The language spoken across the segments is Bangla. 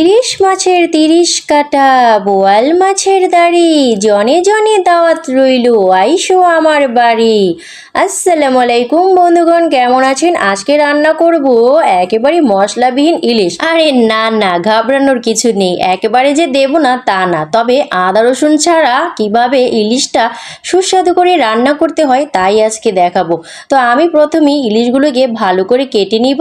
ইলিশ মাছের তিরিশ কাটা, বোয়াল মাছের দাড়ি, জনে জনে দাওয়াত রইল, আইসো আমার বাড়ি। আসসালামু আলাইকুম বন্ধুগণ, কেমন আছেন? আজকে রান্না করব একেবারে মশলাবিহীন ইলিশ। আরে না না, ঘাবড়ানোর কিছু নেই, একেবারে যে দেব না তা না। তবে আদা, রসুন ছাড়া কীভাবে ইলিশটা সুস্বাদু করে রান্না করতে হয় তাই আজকে দেখাবো। তো আমি প্রথমেই ইলিশগুলোকে ভালো করে কেটে নিব,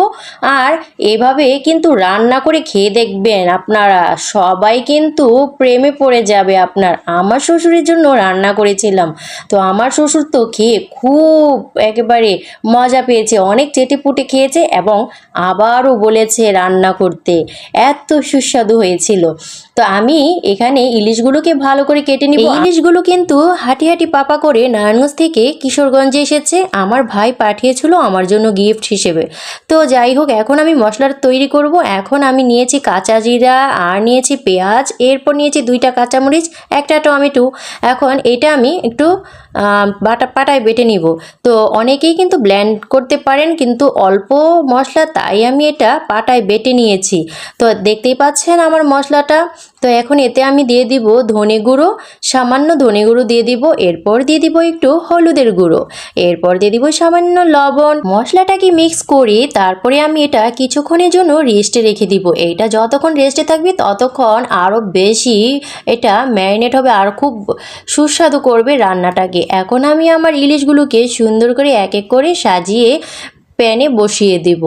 আর এভাবে কিন্তু রান্না করে খেয়ে দেখবেন। আপনারা সবাই কিন্তু প্রেমে পড়ে যাবে আপনার। আমার শ্বশুরের জন্য রান্না করেছিলাম। তো আমার শ্বশুর তো খেয়ে খুব একেবারে মজা পেয়েছে, অনেক চেটে পুটে খেয়েছে এবং আবারও বলেছে রান্না করতে। এত সুস্বাদু হয়েছিল। তো আমি এখানে ইলিশগুলোকে ভালো করে কেটে নিব। ইলিশগুলো কিন্তু হাঁটি হাঁটি পাপা করে নারায়ণগঞ্জ থেকে কিশোরগঞ্জে এসেছে। আমার ভাই পাঠিয়েছিল আমার জন্য গিফট হিসেবে। তো যাই হোক, এখন আমি মশলাটা তৈরি করব। এখন আমি নিয়েছি কাঁচা জিরা, আর নিয়েছি পেঁয়াজ, এরপর নিয়েছি দুইটা কাঁচামরিচ, একটা টমেটো। এখন এটা আমি একটু বাটা, পাটায় বেটে নিব। তো অনেকেই কিন্তু ব্ল্যান্ড করতে পারেন, কিন্তু অল্প মশলা, তাই আমি এটা পাটায় বেটে নিয়েছি। তো দেখতেই পাচ্ছেন আমার মশলাটা তো এখন এতে আমি দিয়ে দিব ধনে গুঁড়ো, সামান্য ধনে গুঁড়ো দিয়ে দিব, এরপর দিয়ে দিব একটু হলুদের গুঁড়ো। এরপর দিয়ে দিব সামান্য লবণ। মশলাটাকে মিক্স করি, তারপরে আমি এটা কিছুক্ষণের জন্য রেস্টে রেখে দিব। এইটা যতক্ষণ রেস্টে থাকবে ততক্ষণ আরও বেশি এটা ম্যারিনেট হবে, আর খুব সুস্বাদু করবে রান্নাটাকে। এখন আমি আমার ইলিশগুলোকে সুন্দর করে এক এক করে সাজিয়ে প্যানে বসিয়ে দিব।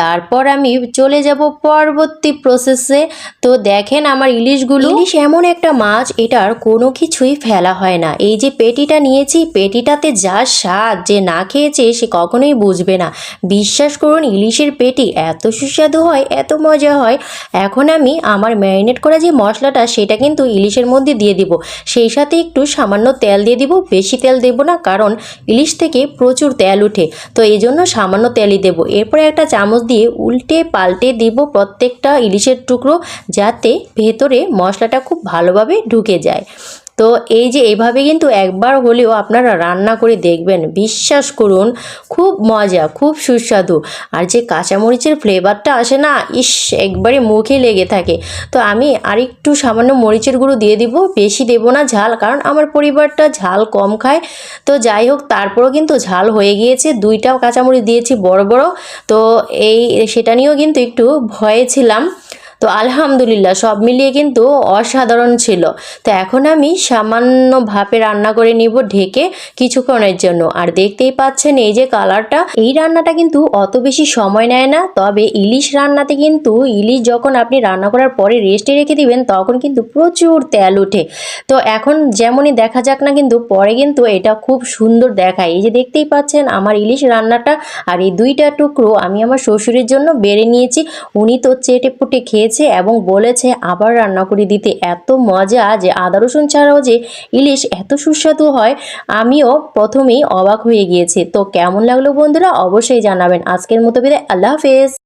তারপর আমি চলে যাব পরবর্তী প্রসেসে তো দেখেন আমার ইলিশগুলো ইলিশ এমন একটা মাছ, এটার কোনো কিছুই ফেলা হয় না। এই যে পেটিটা নিয়েছি, পেটিটাতে যা স্বাদ যে না খেয়েছে সে কখনোই বুঝবে না। বিশ্বাস করুন, ইলিশের পেটি এত সুস্বাদু হয়, এত মজা হয়। এখন আমি আমার ম্যারিনেট করা যে মশলাটা, সেটা কিন্তু ইলিশের মধ্যে দিয়ে দিব। সেই সাথে একটু সামান্য তেল দিয়ে দিব। বেশি তেল দেব না, কারণ ইলিশ থেকে প্রচুর তেল উঠে তো এই জন্য সামান্য তেলই দেব। এরপরে একটা চামচ দিয়ে উল্টে পাল্টে দিব প্রত্যেকটা ইলিশের টুকরো যাতে ভেতরে মশলাটা খুব ভালোভাবে ঢুকে যায়। তো এই যে এইভাবে কিন্তু একবার হলেও আপনারা রান্না করে দেখবেন, বিশ্বাস করুন, খুব মজা, খুব সুস্বাদু। আর যে কাঁচামরিচের ফ্লেভারটা আসে না, ইস একবারে মুখে লেগে থাকে। তো আমি আরেকটু সামান্য মরিচের গুঁড়ো দিয়ে দিব, বেশি দেব না ঝাল, কারণ আমার পরিবারটা ঝাল কম খায়। তো যাই হোক, তারপরও কিন্তু ঝাল হয়ে গিয়েছে, দুইটাও কাঁচামরিচ দিয়েছি বড় বড়। তো এই, সেটা নিয়েও কিন্তু একটু ভয়ে ছিলাম। তো আলহামদুলিল্লাহ, সব মিলিয়ে কিন্তু অসাধারণ ছিল। তো এখন আমি সামান্য ভাপে রান্না করে নিব ঢেকে কিছুক্ষণের জন্য। আর দেখতেই পাচ্ছেন এই যে কালারটা, এই রান্নাটা কিন্তু অত বেশি সময় নেয় না। তবে ইলিশ রান্নাতে কিন্তু ইলিশ যখন আপনি রান্না করার পরে রেস্টে রেখে দিবেন, তখন কিন্তু প্রচুর তেল ওঠে। তো এখন যেমনই দেখা যাক না কিন্তু, পরে কিন্তু এটা খুব সুন্দর দেখায়। এই যে দেখতেই পাচ্ছেন আমার ইলিশ রান্নাটা, আর এই দুইটা টুকরো আমি আমার শ্বশুরের জন্য বেড়ে নিয়েছি। উনি তো চেটে পুটে খেয়েছে এবং বলেছে, আবার রান্না করে দিতে এত মজা যে আদা রসুন ছাড়াও যে ইলিশ এত সুস্বাদু হয়, আমিও প্রথমেই অবাক হয়ে গিয়েছি। তো কেমন লাগল বন্ধুরা, অবশ্যই জানাবেন। আজকের মতো বিদায়, আল্লাহ হাফেজ।